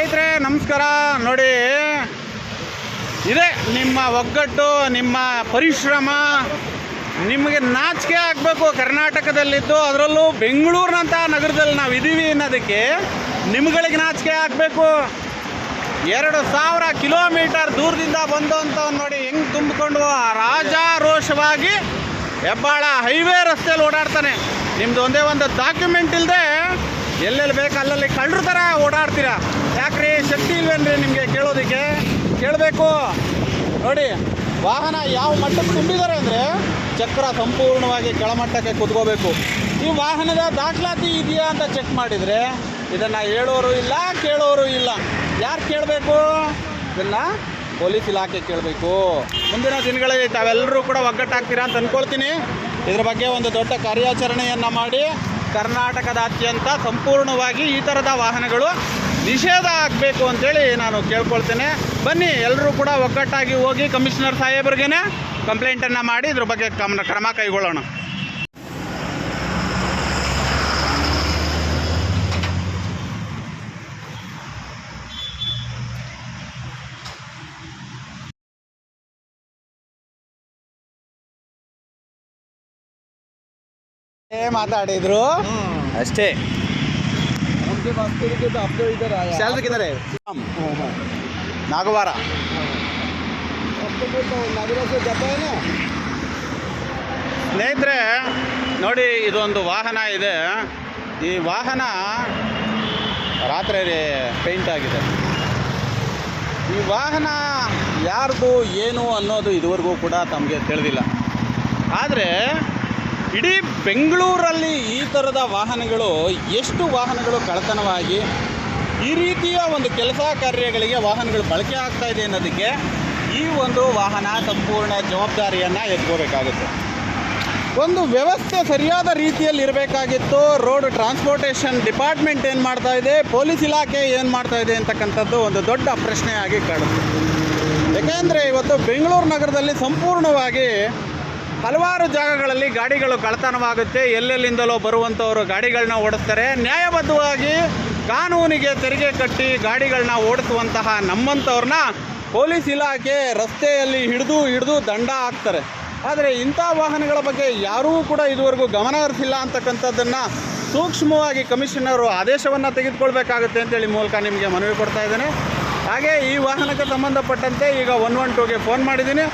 ಸ್ನೇಹಿತರೆ, ನಮಸ್ಕಾರ. ನೋಡಿ, ಇದೆ ನಿಮ್ಮ ಒಗ್ಗಟ್ಟು, ನಿಮ್ಮ ಪರಿಶ್ರಮ. ನಿಮಗೆ ನಾಚಿಕೆ ಆಗಬೇಕು ಕರ್ನಾಟಕದಲ್ಲಿದ್ದು. ಅದರಲ್ಲೂ ಬೆಂಗಳೂರಿನಂಥ ನಗರದಲ್ಲಿ ನಾವು ಇದ್ದೀವಿ ಅನ್ನೋದಕ್ಕೆ ನಿಮ್ಗಳಿಗೆ ನಾಚಿಕೆ ಆಗಬೇಕು. ಎರಡು ಸಾವಿರ ಕಿಲೋಮೀಟರ್ ದೂರದಿಂದ ಬಂದು ಅಂತ ನೋಡಿ ಹೆಂಗೆ ತುಂಬಿಕೊಂಡು ರಾಜಾರೋಷವಾಗಿ ಹೆಬ್ಬಾಳ ಹೈವೇ ರಸ್ತೆಯಲ್ಲಿ ಓಡಾಡ್ತಾನೆ. ನಿಮ್ಮದು ಒಂದೇ ಒಂದು ಡಾಕ್ಯುಮೆಂಟ್ ಇಲ್ಲದೆ ಎಲ್ಲೆಲ್ಲಿ ಬೇಕು ಅಲ್ಲಲ್ಲಿ ಕಳ್ಳರ ಥರ ಓಡಾಡ್ತೀರಾ? ಯಾಕ್ರಿ? ಶಕ್ತಿ ಇಲ್ವೇನ್ರಿ ನಿಮಗೆ ಕೇಳೋದಕ್ಕೆ? ಕೇಳಬೇಕು. ನೋಡಿ, ವಾಹನ ಯಾವ ಮಟ್ಟಕ್ಕೆ ತುಂಬಿದ್ದಾರೆ ಅಂದರೆ ಚಕ್ರ ಸಂಪೂರ್ಣವಾಗಿ ಕೆಳಮಟ್ಟಕ್ಕೆ ಕುತ್ಕೋಬೇಕು. ಈ ವಾಹನದ ದಾಖಲಾತಿ ಇದೆಯಾ ಅಂತ ಚೆಕ್ ಮಾಡಿದರೆ ಇದನ್ನು ಹೇಳೋರು ಇಲ್ಲ, ಕೇಳೋರು ಇಲ್ಲ. ಯಾರು ಕೇಳಬೇಕು? ಇದನ್ನು ಪೊಲೀಸ್ ಇಲಾಖೆ ಕೇಳಬೇಕು. ಮುಂದಿನ ದಿನಗಳಲ್ಲಿ ತಾವೆಲ್ಲರೂ ಕೂಡ ಒಗ್ಗಟ್ಟಾಗ್ತೀರಾ ಅಂತ ಅಂದ್ಕೊಳ್ತೀನಿ ಇದ್ರ ಬಗ್ಗೆ ಒಂದು ದೊಡ್ಡ ಕಾರ್ಯಾಚರಣೆಯನ್ನು ಮಾಡಿ ಕರ್ನಾಟಕದಾದ್ಯಂತ ಸಂಪೂರ್ಣವಾಗಿ ಈ ಥರದ ವಾಹನಗಳು ನಿಷೇಧ ಆಗಬೇಕು ಅಂತೇಳಿ ನಾನು ಕೇಳ್ಕೊಳ್ತೇನೆ. ಬನ್ನಿ, ಎಲ್ಲರೂ ಕೂಡ ಒಗ್ಗಟ್ಟಾಗಿ ಹೋಗಿ ಕಮಿಷನರ್ ಸಾಹೇಬ್ರಿಗೇ ಕಂಪ್ಲೇಂಟನ್ನು ಮಾಡಿ ಇದ್ರ ಬಗ್ಗೆ ಕ್ರಮ ಕೈಗೊಳ್ಳೋಣ. ಮಾತಾಡಿದ್ರು. ಅಷ್ಟೇ. ನಾಗವಾರ. ಸ್ನೇಹಿತರೆ ನೋಡಿ ಇದೊಂದು ವಾಹನ ಇದೆ. ಈ ವಾಹನ ರಾತ್ರಿ ಪೇಂಟ್ ಆಗಿದೆ. ಈ ವಾಹನ ಯಾರ್ದು ಏನು ಅನ್ನೋದು ಇದುವರೆಗೂ ಕೂಡ ತಮಗೆ ತಿಳಿದಿಲ್ಲ. ಆದರೆ ಇಡೀ ಬೆಂಗಳೂರಲ್ಲಿ ಈ ಥರದ ವಾಹನಗಳು ಎಷ್ಟು ವಾಹನಗಳು ಕಳತನವಾಗಿ ಈ ರೀತಿಯ ಒಂದು ಕೆಲಸ ಕಾರ್ಯಗಳಿಗೆ ವಾಹನಗಳು ಬಳಕೆ ಆಗ್ತಾ ಇದೆ ಅನ್ನೋದಕ್ಕೆ ಈ ಒಂದು ವಾಹನ ಸಂಪೂರ್ಣ ಜವಾಬ್ದಾರಿಯನ್ನು ಎತ್ಕೋಬೇಕಾಗುತ್ತೆ. ಒಂದು ವ್ಯವಸ್ಥೆ ಸರಿಯಾದ ರೀತಿಯಲ್ಲಿ ಇರಬೇಕಾಗಿತ್ತು. ರೋಡ್ ಟ್ರಾನ್ಸ್ಪೋರ್ಟೇಷನ್ ಡಿಪಾರ್ಟ್ಮೆಂಟ್ ಏನು ಮಾಡ್ತಾ ಇದೆ? ಪೊಲೀಸ್ ಇಲಾಖೆ ಏನು ಮಾಡ್ತಾ ಇದೆ ಅಂತಕ್ಕಂಥದ್ದು ಒಂದು ದೊಡ್ಡ ಪ್ರಶ್ನೆಯಾಗಿ ಕಾಡುತ್ತೆ. ಯಾಕೆಂದರೆ ಇವತ್ತು ಬೆಂಗಳೂರು ನಗರದಲ್ಲಿ ಸಂಪೂರ್ಣವಾಗಿ ಹಲವಾರು ಜಾಗಗಳಲ್ಲಿ ಗಾಡಿಗಳು ಕಳತನವಾಗುತ್ತೆ ಎಲ್ಲೆಲ್ಲಿಂದಲೋ ಬರುವಂಥವರು ಗಾಡಿಗಳನ್ನ ಓಡಿಸ್ತಾರೆ. ನ್ಯಾಯಬದ್ಧವಾಗಿ ಕಾನೂನಿಗೆ ತೆರಿಗೆ ಕಟ್ಟಿ ಗಾಡಿಗಳನ್ನ ಓಡಿಸುವಂತಹ ನಮ್ಮಂಥವ್ರನ್ನ ಪೊಲೀಸ್ ಇಲಾಖೆ ರಸ್ತೆಯಲ್ಲಿ ಹಿಡಿದು ಹಿಡಿದು ದಂಡ ಹಾಕ್ತಾರೆ. ಆದರೆ ಇಂಥ ವಾಹನಗಳ ಬಗ್ಗೆ ಯಾರೂ ಕೂಡ ಇದುವರೆಗೂ ಗಮನ ಹರಿಸಿಲ್ಲ ಅಂತಕ್ಕಂಥದ್ದನ್ನು ಸೂಕ್ಷ್ಮವಾಗಿ ಕಮಿಷನರು ಆದೇಶವನ್ನು ತೆಗೆದುಕೊಳ್ಬೇಕಾಗುತ್ತೆ ಅಂತೇಳಿ ಮೂಲಕ ನಿಮಗೆ ಮನವಿ ಕೊಡ್ತಾ ಇದ್ದೇನೆ. ಹಾಗೆ ಈ ವಾಹನಕ್ಕೆ ಸಂಬಂಧಪಟ್ಟಂತೆ ಈಗ ಒನ್ ಒನ್ ಟೂಗೆ ಫೋನ್ ಮಾಡಿದ್ದೀನಿ.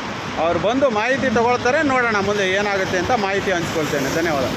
ಅವ್ರು ಬಂದು ಮಾಹಿತಿ ತಗೊಳ್ತಾರೆ ನೋಡೋಣ ಮುಂದೆ ಏನಾಗುತ್ತೆ ಅಂತ ಮಾಹಿತಿ ಹಂಚ್ಕೊಳ್ತೇನೆ. ಧನ್ಯವಾದ.